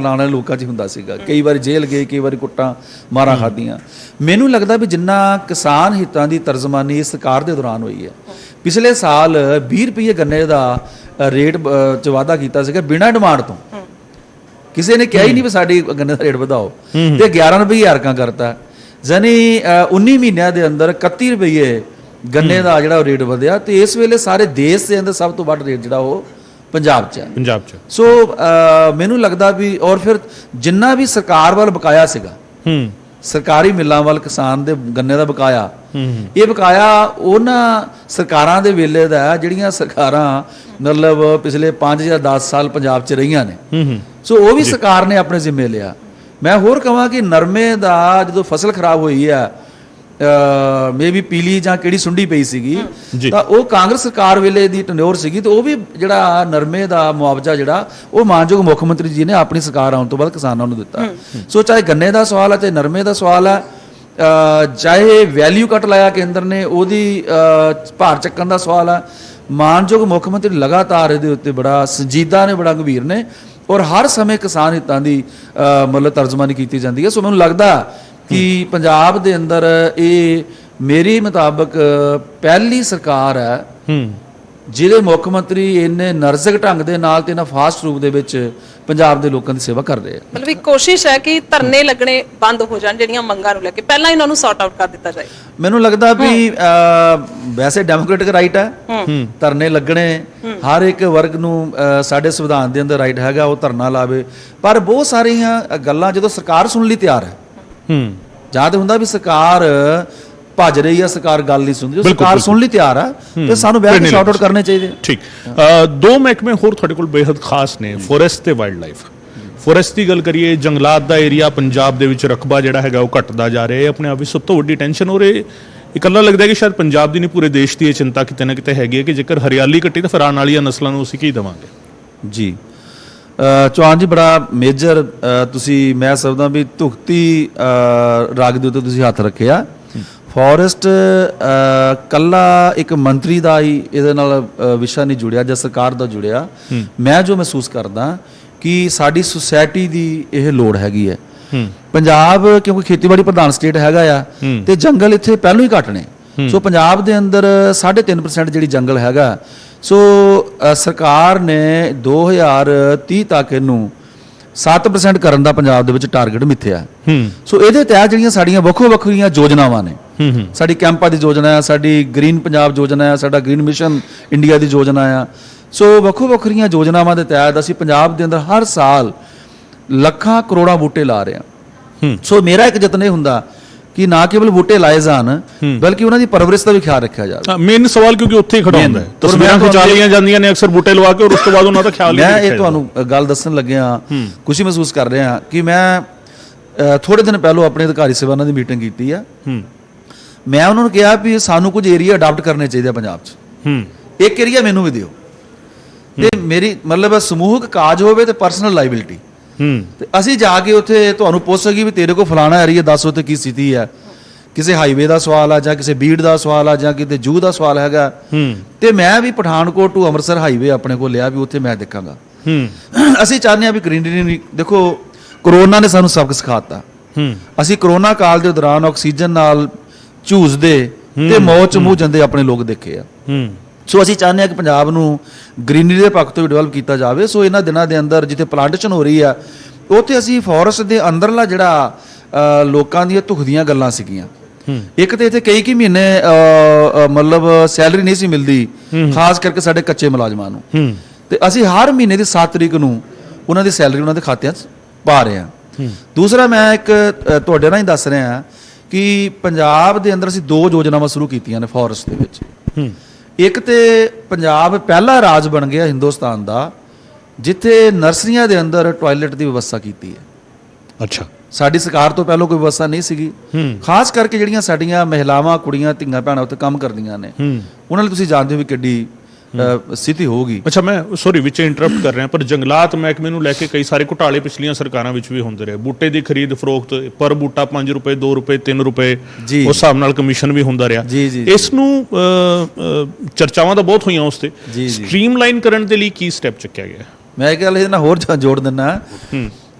ਨਾਲ ਵਾਲੇ ਲੋਕਾਂ 'ਚ ਹੁੰਦਾ ਸੀਗਾ। ਕਈ ਵਾਰੀ ਜੇਲ੍ਹ ਗਏ ਕਈ ਵਾਰੀ ਕੁੱਟਾਂ ਮਾਰਾਂ ਖਾਧੀਆਂ। ਮੈਨੂੰ ਲੱਗਦਾ ਵੀ ਜਿੰਨਾ ਕਿਸਾਨ ਹਿੱਤਾਂ ਦੀ ਤਰਜਮਾਨੀ ਇਸ ਸਰਕਾਰ ਦੇ ਦੌਰਾਨ ਹੋਈ ਹੈ। ਪਿਛਲੇ ਸਾਲ 20 ਰੁਪਏ ਗੰਨੇ ਦਾ ਰੇਟ 'ਚ ਵਾਅਦਾ ਕੀਤਾ ਸੀਗਾ ਬਿਨਾਂ ਡਿਮਾਂਡ ਤੋਂ। ਕਿਸੇ ਨੇ ਕਿਹਾ ਹੀ ਨਹੀਂ ਵੀ ਸਾਡੀ ਗੰਨੇ ਦਾ ਰੇਟ ਵਧਾਓ। ਤੇ 11 ਰੁਪਏ ਹਰਕਾਂ ਕਰਤਾ। ਯਾਨੀ ਅ, 19 ਮਹੀਨਿਆਂ ਦੇ ਅੰਦਰ 31 ਰੁਪਏ ਗੰਨੇ ਦਾ ਜਿਹੜਾ ਰੇਟ ਵਧਿਆ ਤੇ ਇਸ ਵੇਲੇ ਸਾਰੇ ਦੇਸ਼ ਦੇ ਅੰਦਰ ਸਭ ਤੋਂ ਵੱਧ ਰੇਟ ਜਿਹੜਾ ਉਹ ਪੰਜਾਬ 'ਚ ਹੈ। ਪੰਜਾਬ 'ਚ। ਸੋ ਅ, ਮੈਨੂੰ ਲੱਗਦਾ ਵੀ ਔਰ ਫਿਰ ਜਿੰਨਾ ਵੀ ਸਰਕਾਰ ਵੱਲ ਬਕਾਇਆ ਸੀਗਾ ਹੂੰ। ਸਰਕਾਰੀ ਮਿੱਲਾਂ ਵੱਲ ਕਿਸਾਨ ਦੇ ਗੰਨੇ ਦਾ ਬਕਾਇਆ ਹੂੰ ਇਹ ਬਕਾਇਆ ਉਹਨਾਂ ਸਰਕਾਰਾਂ ਦੇ ਵੇਲੇ ਦਾ ਹੈ, ਜਿਹੜੀਆਂ ਸਰਕਾਰਾਂ ਮਤਲਬ ਪਿਛਲੇ 5 ਜਾਂ 10 ਸਾਲ ਪੰਜਾਬ 'ਚ ਰਹੀਆਂ ਨੇ। ਹੂੰ ਹੂੰ। ਸੋ ਉਹ ਵੀ ਸਰਕਾਰ ਨੇ ਆਪਣੇ ਜ਼ਿੰਮੇ ਲਿਆ। ਮੈਂ ਹੋਰ ਕਹਾਂ ਕਿ ਨਰਮੇ ਦਾ ਜਦੋਂ ਫਸਲ ਖਰਾਬ ਹੋਈ ਹੈ ਮੇਬੀ ਪੀਲੀ ਜਾਂ ਕਿਹੜੀ ਸੁੰਡੀ ਪਈ ਸੀਗੀ। ਤਾਂ ਉਹ ਕਾਂਗਰਸ ਸਰਕਾਰ ਵੇਲੇ ਦੀ ਟਨਿਓਰ ਸੀਗੀ ਤੇ ਉਹ ਵੀ ਜਿਹੜਾ ਨਰਮੇ ਦਾ ਮੁਆਵਜ਼ਾ ਜਿਹੜਾ ਉਹ ਮਾਨਯੋਗ ਮੁੱਖ ਮੰਤਰੀ ਜੀ ਨੇ ਆਪਣੀ ਸਰਕਾਰ ਆਉਣ ਤੋਂ ਬਾਅਦ ਕਿਸਾਨਾਂ ਨੂੰ ਦਿੱਤਾ। ਸੋ ਚਾਹੇ ਗੰਨੇ ਦਾ ਸਵਾਲ ਹੈ ਚਾਹੇ ਨਰਮੇ ਦਾ ਸਵਾਲ ਹੈ ਅ, ਚਾਹੇ ਵੈਲਿਊ ਕੱਟ ਲਾਇਆ ਕੇਂਦਰ ਨੇ ਉਹਦੀ ਭਾਰ ਚੱਕਣ ਦਾ ਸਵਾਲ ਹੈ ਮਾਨਯੋਗ ਮੁੱਖ ਮੰਤਰੀ ਲਗਾਤਾਰ ਇਹਦੇ ਉੱਤੇ ਬੜਾ ਸੰਜੀਦਾ ਨੇ ਬੜਾ ਗੰਭੀਰ ਨੇ। ਔਰ ਹਰ ਸਮੇਂ ਕਿਸਾਨ ਹਿੱਤਾਂ ਦੀ ਮਤਲਬ ਤਰਜਮਾਨੀ ਕੀਤੀ ਜਾਂਦੀ ਹੈ। ਸੋ ਮੈਨੂੰ ਲੱਗਦਾ ਕਿ ਪੰਜਾਬ ਦੇ ਅੰਦਰ ਇਹ ਮੇਰੀ ਮੁਤਾਬਕ ਪਹਿਲੀ ਸਰਕਾਰ ਹੈ ਹੂੰ। ਜਿਹਦੇ ਮੁੱਖ ਮੰਤਰੀ ਇੰਨੇ ਨਰਜ਼ਕ ਢੰਗ ਦੇ ਨਾਲ ਤੇ ਨਾ ਫਾਸਟ ਰੂਪ ਦੇ ਵਿੱਚ ਪੰਜਾਬ ਦੇ ਲੋਕਾਂ ਦੀ ਸੇਵਾ ਕਰ ਰਹੇ ਆ। ਮਤਲਬ ਇੱਕ ਕੋਸ਼ਿਸ਼ ਹੈ ਕਿ ਧਰਨੇ ਲੱਗਣੇ ਬੰਦ ਹੋ ਜਾਣ ਜਿਹੜੀਆਂ ਮੰਗਾਂ ਨੂੰ ਲੈ ਕੇ। ਪਹਿਲਾਂ ਇਹਨਾਂ ਨੂੰ ਸੌਟ ਆਊਟ ਕਰ ਦਿੱਤਾ ਜਾਏ। ਮੈਨੂੰ ਲੱਗਦਾ ਵੀ ਵੈਸੇ ਡੈਮੋਕ੍ਰੈਟਿਕ ਰਾਈਟ ਹੈ। ਧਰਨੇ ਲੱਗਣੇ ਹਰ ਇੱਕ ਵਰਗ ਨੂੰ ਸਾਡੇ ਸੰਵਿਧਾਨ ਦੇ ਅੰਦਰ ਰਾਈਟ ਹੈਗਾ ਉਹ ਧਰਨਾ ਲਾਵੇ। ਪਰ ਬਹੁਤ ਸਾਰੀਆਂ ਗੱਲਾਂ ਜਦੋਂ ਸਰਕਾਰ ਸੁਣਨ ਲਈ ਤਿਆਰ ਹੈ ਹੂੰ। ਜਾਂ ਤੇ ਹੁੰਦਾ ਵੀ ਸਰਕਾਰ ਭੱਜ ਰਹੀ ਹੈ ਸਰਕਾਰ ਗੱਲ ਨਹੀਂ ਸੁਣਦੀ ਸਰਕਾਰ ਸੁਣ ਲਈ ਤਿਆਰ ਆ ਤੇ ਸਾਨੂੰ ਬੈਠ ਕੇ ਸ਼ਾਰਟ ਆਊਟ ਕਰਨੇ ਚਾਹੀਦੇ। ਆ। ਠੀਕ ਦੋ ਮਹਿਕਮੇ ਹੋਰ ਤੁਹਾਡੇ ਕੋਲ ਬੇहद ਖਾਸ ਨੇ ਫੋਰੈਸਟ ਤੇ ਵਾਈਲਡ ਲਾਈਫ ਫੋਰੈਸਟ ਦੀ ਗੱਲ ਕਰੀਏ ਜੰਗਲਾਤ ਦਾ ਏਰੀਆ ਪੰਜਾਬ ਦੇ ਵਿੱਚ ਰਕਬਾ ਜਿਹੜਾ ਹੈਗਾ ਉਹ ਘਟਦਾ ਜਾ ਰਿਹਾ ਹੈ। ਆਪਣੇ ਆਪ ਵਿੱਚ ਸਭ ਤੋਂ ਵੱਡੀ ਟੈਨਸ਼ਨ ਹੋ ਰਹੀ ਇਕੱਲਾ ਲੱਗਦਾ ਕਿ ਸ਼ਾਇਦ ਪੰਜਾਬ ਦੀ ਨਹੀਂ ਪੂਰੇ ਦੇਸ਼ ਦੀ ਇਹ ਚਿੰਤਾ ਕਿਤੇ ਨਾ ਕਿਤੇ ਹੈਗੀ ਹੈ ਕਿ ਜੇਕਰ ਹਰਿਆਲੀ ਘਟੀ ਤਾਂ ਫਿਰ ਆਉਣ ਵਾਲੀਆਂ ਨਸਲਾਂ ਨੂੰ ਅਸੀਂ ਕੀ ਦੇਵਾਂਗੇ? ਜੀ। ਚੌਹਾਨ ਜੀ ਬੜਾ ਮੇਜਰ ਤੁਸੀਂ ਮੈਂ ਸਮਝਦਾ ਵੀ ਧੁਖਤੀ ਰਾਗ ਦੇ ਉੱਤੇ ਤੁਸੀਂ ਹੱਥ ਰੱਖਿਆ। ਫੋਰੈਸਟ ਕੱਲਾ ਇੱਕ ਮੰਤਰੀ ਦਾ ਹੀ ਇਹਦੇ ਨਾਲ ਵਿਸ਼ਾ ਨਹੀਂ ਜੁੜਿਆ ਜਾਂ ਸਰਕਾਰ ਦਾ ਜੁੜਿਆ। ਮੈਂ ਜੋ ਮਹਿਸੂਸ ਕਰਦਾ ਕਿ ਸਾਡੀ ਸੁਸਾਇਟੀ ਦੀ ਇਹ ਲੋੜ ਹੈਗੀ ਹੈ। ਪੰਜਾਬ ਕਿਉਂਕਿ ਖੇਤੀਬਾੜੀ ਪ੍ਰਧਾਨ ਸਟੇਟ ਹੈਗਾ ਆ। ਤੇ ਜੰਗਲ ਇੱਥੇ ਪਹਿਲਾਂ ਹੀ ਘੱਟ ਨੇ। ਸੋ ਪੰਜਾਬ ਦੇ ਅੰਦਰ 3.5% ਜਿਹੜੀ ਜੰਗਲ ਹੈਗਾ। ਸੋ ਸਰਕਾਰ ਨੇ 2030 ਤੱਕ ਇਹਨੂੰ 7% ਕਰਨ ਦਾ ਪੰਜਾਬ ਦੇ ਵਿੱਚ ਟਾਰਗੇਟ ਮਿੱਥਿਆ। ਹੂੰ। ਸੋ ਇਹਦੇ ਤਹਿਤ ਜਿਹੜੀਆਂ ਸਾਡੀਆਂ ਵੱਖੋ ਵੱਖਰੀਆਂ ਯੋਜਨਾਵਾਂ ਨੇ ਸਾਡੀ ਕੈਂਪਾਂ ਦੀ ਯੋਜਨਾ ਹੈ ਸਾਡੀ ਗ੍ਰੀਨ ਪੰਜਾਬ ਯੋਜਨਾ ਹੈ ਸਾਡਾ ਗ੍ਰੀਨ ਮਿਸ਼ਨ ਇੰਡੀਆ ਦੀ ਯੋਜਨਾ ਆ। ਸੋ ਵੱਖੋ ਵੱਖਰੀਆਂ ਯੋਜਨਾਵਾਂ ਦੇ ਤਹਿਤ ਅਸੀਂ ਪੰਜਾਬ ਦੇ ਅੰਦਰ ਹਰ ਸਾਲ ਲੱਖਾਂ ਕਰੋੜਾਂ ਬੂਟੇ ਲਾ ਰਹੇ ਹਾਂ। ਹੂੰ। ਸੋ ਮੇਰਾ ਇੱਕ ਯਤਨ ਇਹ ਹੁੰਦਾ ਕਿ ਨਾ ਕੇਵਲ ਬੂਟੇ ਲਾਏ ਜਾਣ ਬਲਕਿ ਉਹਨਾਂ ਦੀ ਪਰਵਰਿਸ਼ ਦਾ ਵੀ ਖਿਆਲ ਰੱਖਿਆ ਜਾਵੇ। ਮੇਨ ਸਵਾਲ ਕਿਉਂਕਿ ਉੱਥੇ ਹੀ ਖੜਾ। ਹੁੰਦਾ ਹੈ। ਤਸਵੀਰਾਂ ਖਿਚਾ ਲਈਆਂ ਜਾਂਦੀਆਂ ਨੇ ਅਕਸਰ ਬੂਟੇ ਲਵਾ ਕੇ ਔਰ ਉਸ ਤੋਂ ਬਾਅਦ ਉਹਨਾਂ ਦਾ ਖਿਆਲ ਨਹੀਂ ਮੈਂ ਇਹ ਤੁਹਾਨੂੰ ਗੱਲ ਦੱਸਣ ਲੱਗਿਆ ਖੁਸ਼ੀ ਮਹਿਸੂਸ ਕਰ ਰਿਹਾ ਕਿ ਮੈਂ ਥੋੜੇ ਦਿਨ ਪਹਿਲਾਂ ਆਪਣੇ ਅਧਿਕਾਰੀ ਸੇਵਾਨਾਂ ਦੀ ਮੀਟਿੰਗ ਕੀਤੀ ਆ। ਮੈਂ ਉਹਨਾਂ ਨੂੰ ਕਿਹਾ ਵੀ ਸਾਨੂੰ ਕੁਝ ਏਰੀਆ ਅਡਾਪਟ ਕਰਨੇ ਚਾਹੀਦੇ ਆ ਪੰਜਾਬ 'ਚ। ਹੂੰ। ਇੱਕ ਏਰੀਆ ਮੈਨੂੰ ਵੀ ਦਿਓ। ਤੇ ਮੇਰੀ ਮਤਲਬ ਸਮੂਹਕ ਕਾਜ ਹੋਵੇ ਤੇ ਪਰਸਨਲ ਲਾਇਬਿਲਿਟੀ ਤੇ ਅਸੀਂ ਜਾ ਕੇ ਉੱਥੇ ਤੁਹਾਨੂੰ ਪੁੱਛ ਸਕੀ ਵੀ ਤੇਰੇ ਕੋਲ ਫਲਾਣਾ ਏਰੀਆ ਦੱਸ ਉੱਥੇ ਕੀ ਸਥਿਤੀ ਹੈ। ਕਿਸੇ ਹਾਈਵੇ ਦਾ ਸਵਾਲ ਆ ਜਾਂ ਕਿਸੇ ਬੀੜ ਦਾ ਸਵਾਲ ਆ ਜਾਂ ਕਿਤੇ ਜੂ ਦਾ ਸਵਾਲ ਹੈਗਾ। ਤੇ ਮੈਂ ਵੀ ਪਠਾਨਕੋਟ ਟੂ ਅੰਮ੍ਰਿਤਸਰ ਹਾਈਵੇ ਆਪਣੇ ਕੋਲ ਲਿਆ ਵੀ ਉੱਥੇ ਮੈਂ ਦੇਖਾਂਗਾ। ਅਸੀਂ ਚਾਹੁੰਦੇ ਹਾਂ ਵੀ ਗ੍ਰੀਨਰੀ ਦੇਖੋ ਕਰੋਨਾ ਨੇ ਸਾਨੂੰ ਸਬਕ ਸਿਖਾਤਾ। ਅਸੀਂ ਕਰੋਨਾ ਕਾਲ ਦੇ ਦੌਰਾਨ ਆਕਸੀਜਨ ਨਾਲ ਝੂਸਦੇ ਤੇ ਮੌਤ ਚ ਮੂੰਹ ਜਾਂਦੇ ਆਪਣੇ ਲੋਕ ਦੇਖੇ ਆ। ਸੋ ਅਸੀਂ ਚਾਹੁੰਦੇ ਹਾਂ ਕਿ ਪੰਜਾਬ ਨੂੰ ਗ੍ਰੀਨਰੀ ਦੇ ਪੱਖ ਤੋਂ ਵੀ ਡਿਵੈਲਪ ਕੀਤਾ ਜਾਵੇ। ਸੋ ਇਹਨਾਂ ਦਿਨਾਂ ਦੇ ਅੰਦਰ ਜਿੱਥੇ ਪਲਾਂਟੇਸ਼ਨ ਹੋ ਰਹੀ ਆ ਉੱਥੇ ਅਸੀਂ ਫੋਰੈਸਟ ਦੇ ਅੰਦਰਲਾ ਜਿਹੜਾ ਲੋਕਾਂ ਦੀਆਂ ਧੁਖਦੀਆਂ ਗੱਲਾਂ ਸੀਗੀਆਂ। ਇੱਕ ਤੇ ਇੱਥੇ ਕਈ ਕੀ ਮਹੀਨੇ ਮਤਲਬ ਸੈਲਰੀ ਨਹੀਂ ਸੀ ਮਿਲਦੀ ਖਾਸ ਕਰਕੇ ਸਾਡੇ ਕੱਚੇ ਮੁਲਾਜ਼ਮਾਂ ਨੂੰ। ਤੇ ਅਸੀਂ ਹਰ ਮਹੀਨੇ ਦੀ 7 ਤਰੀਕ ਨੂੰ ਉਹਨਾਂ ਦੀ ਸੈਲਰੀ ਉਹਨਾਂ ਦੇ ਖਾਤਿਆਂ 'ਚ ਪਾ ਰਹੇ ਹਾਂ। ਦੂਸਰਾ ਮੈਂ ਇੱਕ ਤੁਹਾਡੇ ਨਾਲ ਹੀ ਦੱਸ ਰਿਹਾ ਕਿ ਪੰਜਾਬ ਦੇ ਅੰਦਰ ਅਸੀਂ ਦੋ ਯੋਜਨਾਵਾਂ ਸ਼ੁਰੂ ਕੀਤੀਆਂ ਨੇ ਫੋਰੈਸਟ ਦੇ ਵਿੱਚ। ਇੱਕ ਤੇ ਪੰਜਾਬ ਪਹਿਲਾ ਰਾਜ ਬਣ ਗਿਆ ਹਿੰਦੁਸਤਾਨ ਦਾ ਜਿੱਥੇ ਨਰਸਰੀਆਂ ਦੇ ਅੰਦਰ ਟਾਇਲਟ ਦੀ ਵਿਵਸਥਾ ਕੀਤੀ ਹੈ। ਅੱਛਾ। ਸਾਡੀ ਸਰਕਾਰ ਤੋਂ ਪਹਿਲਾਂ ਕੋਈ ਵਿਵਸਥਾ ਨਹੀਂ ਸੀਗੀ। ਖਾਸ ਕਰਕੇ ਜਿਹੜੀਆਂ ਸਾਡੀਆਂ ਮਹਿਲਾਵਾਂ ਕੁੜੀਆਂ ਧੀਆਂ ਭੈਣਾਂ ਉੱਥੇ ਕੰਮ ਕਰਦੀਆਂ ਨੇ। ਉਹਨਾਂ ਲਈ ਤੁਸੀਂ ਜਾਣਦੇ ਹੋ ਵੀ ਕਿੱਡੀ ਸਥਿਤੀ ਹੋਊਗੀ। ਅੱਛਾ ਮੈਂ ਸੌਰੀ ਵਿੱਚ ਇੰਟਰਰਪਟ ਕਰ ਰਿਹਾ ਪਰ ਜੰਗਲਾਤ ਮਹਿਕਮੇ ਨੂੰ ਲੈ ਕੇ ਕਈ ਸਾਰੇ ਘੁਟਾਲੇ ਪਿਛਲੀਆਂ ਸਰਕਾਰਾਂ ਵਿੱਚ ਵੀ ਹੁੰਦੇ ਰਹੇ। ਬੂਟੇ ਦੀ ਖਰੀਦ ਫਰੋਖਤ ਪਰ ਬੂਟਾ 5 ਰੁਪਏ 2 ਰੁਪਏ 3 ਰੁਪਏ। ਉਸ ਹਿਸਾਬ ਨਾਲ ਕਮਿਸ਼ਨ ਵੀ ਹੁੰਦਾ ਰਿਹਾ। ਇਸ ਨੂੰ ਚਰਚਾਵਾਂ ਤਾਂ ਬਹੁਤ ਹੋਈਆਂ ਉਸ ਤੇ। ਸਟ੍ਰੀਮਲਾਈਨ ਕਰਨ ਦੇ ਲਈ ਕੀ ਸਟੈਪ ਚੱਕਿਆ ਗਿਆ? ਮੈਂ ਇਹ ਗੱਲ ਇਹਦੇ ਨਾਲ ਹੋਰ ਜੋੜ ਦਿੰਨਾ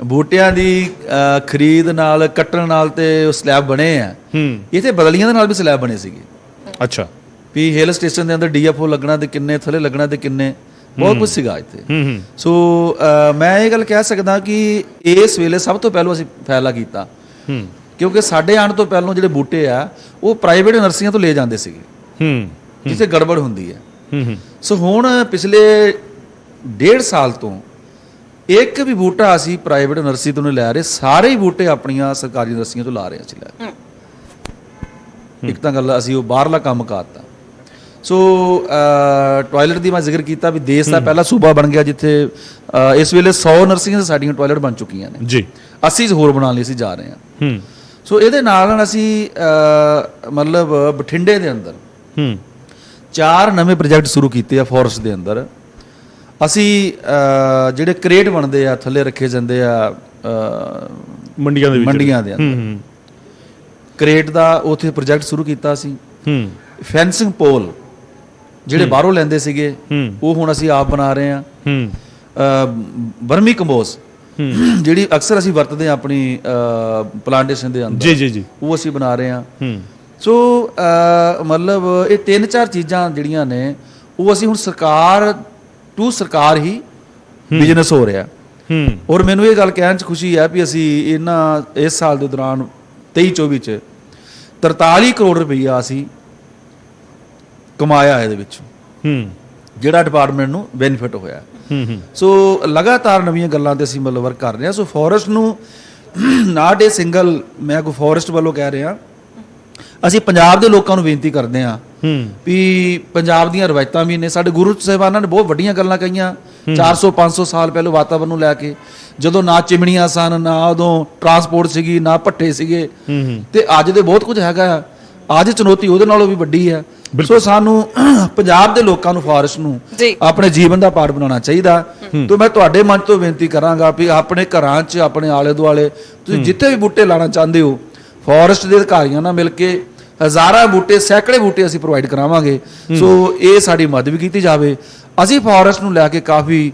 ਬੂਟਿਆਂ ਦੀ ਖਰੀਦ ਨਾਲ ਕੱਟਣ ਨਾਲ ਤੇ ਉਹ ਸਲੈਬ ਬਣੇ ਆ। ਹੂੰ। ਇੱਥੇ ਬਦਲੀਆਂ ਦੇ ਨਾਲ ਵੀ ਸਲੈਬ ਬਣੇ ਸੀਗੇ। ਅੱਛਾ। ਵੀ ਹਿਲ ਸਟੇਸ਼ਨ ਦੇ ਅੰਦਰ ਡੀਐਫਓ ਲੱਗਣਾ ਤੇ ਕਿੰਨੇ ਥੱਲੇ ਲੱਗਣਾ ਤੇ ਕਿੰਨੇ ਬਹੁਤ ਕੁਝ ਸੀਗਾ ਇੱਥੇ। ਸੋ ਮੈਂ ਇਹ ਗੱਲ ਕਹਿ ਸਕਦਾ ਕਿ ਇਸ ਵੇਲੇ ਸਭ ਤੋਂ ਪਹਿਲਾਂ ਅਸੀਂ ਫੈਸਲਾ ਕੀਤਾ। ਕਿਉਂਕਿ ਸਾਡੇ ਆਉਣ ਤੋਂ ਪਹਿਲਾਂ ਜਿਹੜੇ ਬੂਟੇ ਆ ਉਹ ਪ੍ਰਾਈਵੇਟ ਨਰਸਰੀਆਂ ਤੋਂ ਲੈ ਜਾਂਦੇ ਸੀਗੇ। ਹੂੰ। ਜਿੱਥੇ ਗੜਬੜ ਹੁੰਦੀ ਹੈ। ਸੋ ਹੁਣ ਪਿਛਲੇ ਡੇਢ ਸਾਲ ਤੋਂ ਇੱਕ ਵੀ ਬੂਟਾ ਅਸੀਂ ਪ੍ਰਾਈਵੇਟ ਨਰਸਰੀ ਤੋਂ ਨਹੀਂ ਲੈ ਰਹੇ ਸਾਰੇ ਹੀ ਬੂਟੇ ਆਪਣੀਆਂ ਸਰਕਾਰੀ ਨਰਸਰੀਆਂ ਤੋਂ ਲਾ ਰਹੇ ਅਸੀਂ ਲੈ। ਇੱਕ ਤਾਂ ਗੱਲ ਅਸੀਂ ਉਹ ਬਾਹਰਲਾ ਕੰਮ ਕਰਤਾ। ਸੋ ਟਾਇਲਟ ਦੀ ਮੈਂ ਜ਼ਿਕਰ ਕੀਤਾ ਵੀ ਦੇਸ਼ ਦਾ ਪਹਿਲਾ ਸੂਬਾ ਬਣ ਗਿਆ ਜਿੱਥੇ ਇਸ ਵੇਲੇ 100 ਨਰਸਰੀਆਂ ਸਾਡੀਆਂ ਟਾਇਲਟ ਬਣ ਚੁੱਕੀਆਂ ਨੇ। ਜੀ। 80 ਹੋਰ ਬਣਾਉਣ ਲਈ ਅਸੀਂ ਜਾ ਰਹੇ ਹਾਂ। ਹੂੰ। ਸੋ ਇਹਦੇ ਨਾਲ ਨਾਲ ਅਸੀਂ ਮਤਲਬ ਬਠਿੰਡੇ ਦੇ ਅੰਦਰ ਹੂੰ। ਚਾਰ ਨਵੇਂ ਪ੍ਰੋਜੈਕਟ ਸ਼ੁਰੂ ਕੀਤੇ ਆ ਫੋਰੈਸਟ ਦੇ ਅੰਦਰ। ਅਸੀਂ ਜਿਹੜੇ ਕ੍ਰੇਟ ਬਣਦੇ ਆ ਥੱਲੇ ਰੱਖੇ ਜਾਂਦੇ ਆ ਮੰਡੀਆਂ ਦੇ ਵਿੱਚ। ਮੰਡੀਆਂ ਦੇ ਅੰਦਰ। ਹੂੰ ਹੂੰ। ਕ੍ਰੇਟ ਦਾ ਉਥੇ ਪ੍ਰੋਜੈਕਟ ਸ਼ੁਰੂ ਕੀਤਾ ਸੀ ਹੂੰ। ਫੈਂਸਿੰਗ ਪੋਲ ਜਿਹੜੇ ਬਾਹਰੋਂ ਲੈਂਦੇ ਸੀਗੇ ਉਹ ਹੁਣ ਅਸੀਂ ਆਪ ਬਣਾ ਰਹੇ ਆ ਹੂੰ। ਬਰਮੀ ਕੰਪੋਸ ਜਿਹੜੀ ਅਕਸਰ ਅਸੀਂ ਵਰਤਦੇ ਆ ਆਪਣੀ ਪਲਾਂਟੇਸ਼ਨ ਦੇ ਅੰਦਰ। ਜੀ ਜੀ ਜੀ। ਉਹ ਅਸੀਂ ਬਣਾ ਰਹੇ ਆ ਹੂੰ। ਸੋ ਮਤਲਬ ਇਹ ਤਿੰਨ ਚਾਰ ਚੀਜ਼ਾਂ ਜਿਹੜੀਆਂ ਨੇ ਉਹ ਅਸੀਂ ਹੁਣ ਸਰਕਾਰ ਟੂ ਸਰਕਾਰ ਹੀ ਬਿਜ਼ਨਸ ਹੋ ਰਿਹਾ। ਹੂੰ। ਔਰ ਮੈਨੂੰ ਇਹ ਗੱਲ ਕਹਿਣ 'ਚ ਖੁਸ਼ੀ ਹੈ ਵੀ ਅਸੀਂ ਇਹਨਾਂ ਇਸ ਸਾਲ ਦੇ ਦੌਰਾਨ 23 24 ਚ 43 ਕਰੋੜ ਰੁਪਈਆ ਅਸੀਂ ਕਮਾਇਆ ਇਹਦੇ ਵਿੱਚ। ਹੂੰ। ਜਿਹੜਾ ਡਿਪਾਰਟਮੈਂਟ ਨੂੰ ਬੈਨੀਫਿਟ ਹੋਇਆ। ਹੂੰ ਹੂੰ। ਸੋ ਲਗਾਤਾਰ ਨਵੀਆਂ ਗੱਲਾਂ ਤੇ ਅਸੀਂ ਮਤਲਬ ਵਰਕ ਕਰ ਰਹੇ ਹਾਂ। ਸੋ ਫੋਰੈਸਟ ਨੂੰ ਨਾਟ ਏ ਸਿੰਗਲ ਮੈਂ ਕੋ ਫੋਰੈਸਟ ਵੱਲੋਂ ਕਹਿ ਰਿਹਾ। ਅਸੀਂ ਪੰਜਾਬ ਦੇ ਲੋਕਾਂ ਨੂੰ ਬੇਨਤੀ ਕਰਦੇ ਹਾਂ ਹੂੰ। ਵੀ ਪੰਜਾਬ ਦੀਆਂ ਰਵਾਇਤਾਂ ਵੀ ਨੇ। ਸਾਡੇ ਗੁਰੂ ਸਾਹਿਬਾਨਾਂ ਨੇ ਬਹੁਤ ਵੱਡੀਆਂ ਗੱਲਾਂ ਕਹੀਆਂ। 400 500 ਸਾਲ ਪਹਿਲਾਂ ਵਾਤਾਵਰਣ ਨੂੰ ਲੈ ਕੇ। ਜਦੋਂ ਨਾ ਚਿਮਣੀਆਂ ਸਨ ਨਾ ਉਦੋਂ ਟਰਾਂਸਪੋਰਟ ਸੀਗੀ ਨਾ ਭੱਠੇ ਸੀਗੇ। ਤੇ ਅੱਜ ਦੇ ਬਹੁਤ ਕੁਝ ਹੈਗਾ ਆ। ਅੱਜ ਚੁਣੌਤੀ ਉਹਦੇ ਨਾਲੋਂ ਵੀ ਵੱਡੀ ਹੈ ਸੋ ਸਾਨੂੰ ਪੰਜਾਬ ਦੇ ਲੋਕਾਂ ਨੂੰ ਫਾਰੈਸਟ ਨੂੰ। ਆਪਣੇ ਜੀਵਨ ਦਾ ਪਾਰਟ ਬਣਾਉਣਾ ਚਾਹੀਦਾ। ਤੇ ਮੈਂ ਤੁਹਾਡੇ ਮਨ ਤੋਂ ਬੇਨਤੀ ਕਰਾਂਗਾ ਵੀ ਆਪਣੇ ਘਰਾਂ 'ਚ ਆਪਣੇ ਆਲੇ ਦੁਆਲੇ ਤੁਸੀਂ ਜਿੱਥੇ ਵੀ ਬੂਟੇ ਲਾਣਾ ਚਾਹੁੰਦੇ ਹੋ ਫਾਰੈਸਟ ਦੇ ਅਧਿਕਾਰੀਆਂ ਨਾਲ ਮਿਲ ਕੇ ਹਜ਼ਾਰਾਂ ਬੂਟੇ ਸੈਂਕੜੇ ਬੂਟੇ ਅਸੀਂ ਪ੍ਰੋਵਾਈਡ ਕਰਾਵਾਂਗੇ। ਸੋ ਇਹ ਸਾਡੀ ਮਦਦ ਵੀ ਕੀਤੀ ਜਾਵੇ। ਅਸੀਂ ਫਾਰੈਸਟ ਨੂੰ ਲੈ ਕੇ ਕਾਫੀ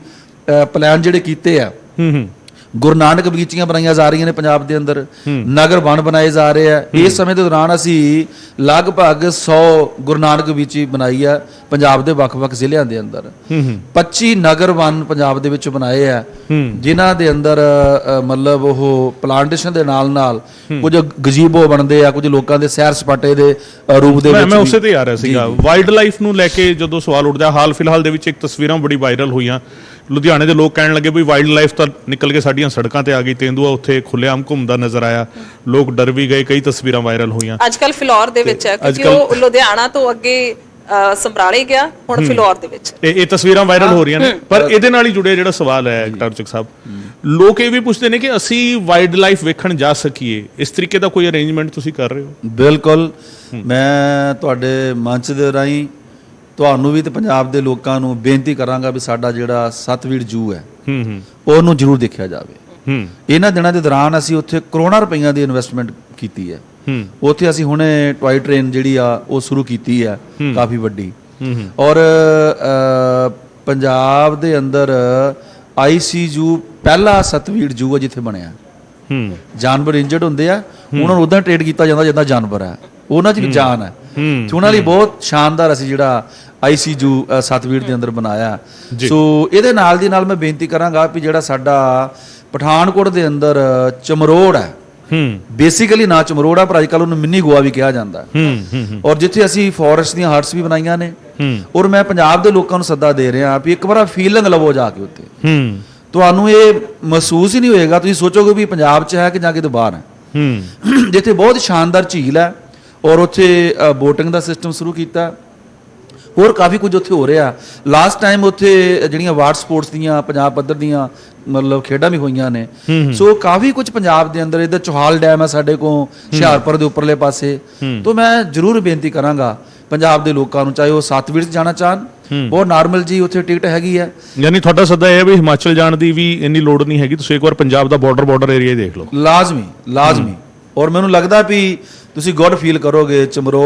ਪਲਾਨ ਜਿਹੜੇ ਕੀਤੇ ਆ। ਹੂੰ ਹੂੰ। ਗੁਰੂ ਨਾਨਕ ਬਗੀਚੀਆਂ ਬਣਾਈਆਂ ਜਾ ਰਹੀਆਂ ਨੇ ਪੰਜਾਬ ਦੇ ਅੰਦਰ। ਨਗਰ ਵਣ ਬਣਾਏ ਜਾ ਰਹੇ ਆ। ਇਸ ਸਮੇਂ ਦੇ ਦੌਰਾਨ ਅਸੀਂ ਲਗਭਗ 100 ਗੁਰੂ ਨਾਨਕ ਬਗੀਚੀ ਬਣਾਈ ਆ ਪੰਜਾਬ ਦੇ ਵੱਖ-ਵੱਖ ਜ਼ਿਲ੍ਹਿਆਂ ਦੇ ਅੰਦਰ। ਹੂੰ ਹੂੰ। 25 ਨਗਰ ਵਣ ਪੰਜਾਬ ਦੇ ਵਿੱਚ ਬਣਾਏ ਆ। ਜਿਨ੍ਹਾਂ ਦੇ ਅੰਦਰ ਮਤਲਬ ਉਹ ਪਲਾਂਟੇਸ਼ਨ ਦੇ ਨਾਲ-ਨਾਲ ਕੁਝ ਗਜੀਬੋ ਬਣਦੇ ਆ ਕੁਝ ਲੋਕਾਂ ਦੇ ਸੈਰ ਸਪਾਟੇ ਦੇ ਰੂਪ ਦੇ ਵਿੱਚ ਮੈਂ ਉਸੇ ਤੇ ਆ ਰਿਹਾ ਸੀਗਾ। ਵਾਈਲਡ ਲਾਈਫ ਨੂੰ ਲੈ ਕੇ ਜਦੋਂ ਸਵਾਲ ਉੱਠਦਾ ਹਾਲ ਫਿਲਹਾਲ ਦੇ ਵਿੱਚ ਇੱਕ ਤਸਵੀਰਾਂ ਬੜੀ ਵਾਇਰਲ ਹੋਈਆਂ। ਲੁਧਿਆਣੇ ਦੇ ਲੋਕ ਕਹਿਣ ਲੱਗੇ ਵੀ ਵਾਈਲਡ ਲਾਈਫ ਤਾਂ ਨਿਕਲ ਕੇ ਸਾਡੀਆਂ ਸੜਕਾਂ ਤੇ ਆ ਗਈ ਤੇਂਦੂਆ ਉੱਥੇ ਖੁੱਲੇਆਮ ਘੁੰਮਦਾ ਨਜ਼ਰ ਆਇਆ। ਲੋਕ ਡਰ ਵੀ ਗਏ ਕਈ ਤਸਵੀਰਾਂ ਵਾਇਰਲ ਹੋਈਆਂ। ਅੱਜ ਕੱਲ ਫਿਲੌਰ ਦੇ ਵਿੱਚ ਹੈ ਕਿਉਂਕਿ ਉਹ ਲੁਧਿਆਣਾ ਤੋਂ ਅੱਗੇ ਸਮਰਾਲੇ ਗਿਆ ਹੁਣ ਫਿਲੌਰ ਦੇ ਵਿੱਚ। ਇਹ ਇਹ ਤਸਵੀਰਾਂ ਵਾਇਰਲ ਹੋ ਰਹੀਆਂ ਨੇ ਪਰ ਇਹਦੇ ਨਾਲ ਹੀ ਜੁੜਿਆ ਜਿਹੜਾ ਸਵਾਲ ਹੈ ਟਰਚਕ ਸਾਹਿਬ। ਲੋਕ ਇਹ ਵੀ ਪੁੱਛਦੇ ਨੇ ਕਿ ਅਸੀਂ ਵਾਈਲਡ ਲਾਈਫ ਵੇਖਣ ਜਾ ਸਕੀਏ ਇਸ ਤਰੀਕੇ ਦਾ ਕੋਈ ਅਰੇਂਜਮੈਂਟ ਤੁਸੀਂ ਕਰ ਰਹੇ ਹੋ? ਬਿਲਕੁਲ। ਮੈਂ ਤੁਹਾਡੇ ਮੰਚ ਦੇ ਰਾਹੀਂ ਤੁਹਾਨੂੰ ਵੀ ਤੇ ਪੰਜਾਬ ਦੇ ਲੋਕਾਂ ਨੂੰ ਬੇਨਤੀ ਕਰਾਂਗਾ ਵੀ ਸਾਡਾ ਜਿਹੜਾ ਸਤਵੀੜ ਜੂ ਹੈ ਹੂੰ ਹੂੰ। ਉਹਨੂੰ ਜ਼ਰੂਰ ਦੇਖਿਆ ਜਾਵੇ। ਹੂੰ। ਇਹਨਾਂ ਦਿਨਾਂ ਦੇ ਦੌਰਾਨ ਅਸੀਂ ਉੱਥੇ ਕਰੋੜਾਂ ਰੁਪਈਆਂ ਦੀ ਇਨਵੈਸਟਮੈਂਟ ਕੀਤੀ ਹੈ। ਹੂੰ। ਉੱਥੇ ਅਸੀਂ ਹੁਣੇ ਟੌਏ ਟ੍ਰੇਨ ਜਿਹੜੀ ਆ ਉਹ ਸ਼ੁਰੂ ਕੀਤੀ ਹੈ ਕਾਫੀ ਵੱਡੀ। ਹੂੰ ਔਰ ਪੰਜਾਬ ਦੇ ਅੰਦਰ ਆਈਸੀਯੂ ਪਹਿਲਾ ਸਤਵੀੜ ਜੂ ਹੈ ਜਿੱਥੇ ਬਣਿਆ। ਹੂੰ। ਜਾਨਵਰ ਇੰਜਰਡ ਹੁੰਦੇ ਆ ਉਹਨਾਂ ਨੂੰ ਉਦਾਂ ਟ੍ਰੀਟ ਕੀਤਾ ਜਾਂਦਾ ਜਿੱਦਾਂ ਜਾਨਵਰ ਹੈ। ਉਹਨਾਂ 'ਚ ਵੀ ਜਾਨ ਹੂੰ। ਤੇ ਉਹਨਾਂ ਲਈ ਬਹੁਤ ਸ਼ਾਨਦਾਰ ਅਸੀਂ ਜਿਹੜਾ ਆਈਸੀਯੂ ਸਤਵੀਰ ਦੇ ਅੰਦਰ ਬਣਾਇਆ। ਸੋ ਇਹਦੇ ਨਾਲ ਦੀ ਨਾਲ ਮੈਂ ਬੇਨਤੀ ਕਰਾਂਗਾ ਵੀ ਜਿਹੜਾ ਸਾਡਾ ਪਠਾਨਕੋਟ ਦੇ ਅੰਦਰ ਚਮਰੋੜ ਹੈ। ਹੂੰ। ਬੇਸਿਕਲੀ ਨਾ ਚਮਰੋੜ ਆ ਪਰ ਅੱਜ ਕੱਲ੍ਹ ਉਹਨੂੰ ਮਿੰਨੀ ਗੋਆ ਵੀ ਕਿਹਾ ਜਾਂਦਾ। ਹੈ। ਔਰ ਜਿੱਥੇ ਅਸੀਂ ਫੋਰੈਸਟ ਦੀਆਂ ਹਰਟਸ ਵੀ ਬਣਾਈਆਂ ਨੇ। ਹੂੰ। ਔਰ ਮੈਂ ਪੰਜਾਬ ਦੇ ਲੋਕਾਂ ਨੂੰ ਸੱਦਾ ਦੇ ਰਿਹਾ ਵੀ ਇੱਕ ਵਾਰ ਫੀਲਿੰਗ ਲਵੋ ਜਾ ਕੇ ਉੱਤੇ ਹੂੰ। ਤੁਹਾਨੂੰ ਇਹ ਮਹਿਸੂਸ ਹੀ ਨਹੀਂ ਹੋਏਗਾ ਤੁਸੀਂ ਸੋਚੋਗੇ ਵੀ ਪੰਜਾਬ 'ਚ ਹੈ ਕਿ ਜਾਂ ਕਿਤੇ ਬਾਹਰ ਹੈ। ਹੂੰ। ਜਿੱਥੇ ਬਹੁਤ ਸ਼ਾਨਦਾਰ ਝੀਲ ਹੈ ਔਰ ਉੱਥੇ ਬੋਟਿੰਗ ਦਾ ਸਿਸਟਮ ਸ਼ੁਰੂ ਕੀਤਾ। ਹੋਰ ਕਾਫੀ ਕੁਝ ਉੱਥੇ ਹੋ ਰਿਹਾ। ਲਾਸਟ ਟਾਈਮ ਉੱਥੇ ਜਿਹੜੀਆਂ ਵਾਟਰ ਸਪੋਰਟਸ ਦੀਆਂ ਪੰਜਾਬ ਪੱਧਰ ਦੀਆਂ ਮਤਲਬ ਖੇਡਾਂ ਵੀ ਹੋਈਆਂ ਨੇ। ਸੋ ਕਾਫੀ ਕੁਝ ਪੰਜਾਬ ਦੇ ਅੰਦਰ ਇਹਦਾ ਚੋਹਾਲ ਡੈਮ ਹੈ ਸਾਡੇ ਕੋਲ ਹੁਸ਼ਿਆਰਪੁਰ ਦੇ ਉੱਪਰਲੇ ਪਾਸੇ। ਤੋਂ ਮੈਂ ਜ਼ਰੂਰ ਬੇਨਤੀ ਕਰਾਂਗਾ ਪੰਜਾਬ ਦੇ ਲੋਕਾਂ ਨੂੰ ਚਾਹੇ ਉਹ ਸਤਵੀਰ ਜਾਣਾ ਚਾਹਣ ਬਹੁਤ ਨਾਰਮਲ ਜੀ ਉੱਥੇ ਟਿਕਟ ਹੈਗੀ ਹੈ ਯਾਨੀ ਤੁਹਾਡਾ ਸੱਦਾ ਇਹ ਹੈ ਵੀ ਹਿਮਾਚਲ ਜਾਣ ਦੀ ਵੀ ਇੰਨੀ ਲੋੜ ਨਹੀਂ ਹੈਗੀ ਤੁਸੀਂ ਇੱਕ ਵਾਰ ਪੰਜਾਬ ਦਾ ਬਾਰਡਰ ਬਾਰਡਰ ਏਰੀਆ ਦੇਖ ਲਓ। ਲਾਜ਼ਮੀ ਲਾਜ਼ਮੀ। ਔਰ ਮੈਨੂੰ ਲੱਗਦਾ ਵੀ ਤੁਸੀਂ ਗੁੱਡ ਫੀਲ ਕਰੋਗੇ ਚਮਰੋ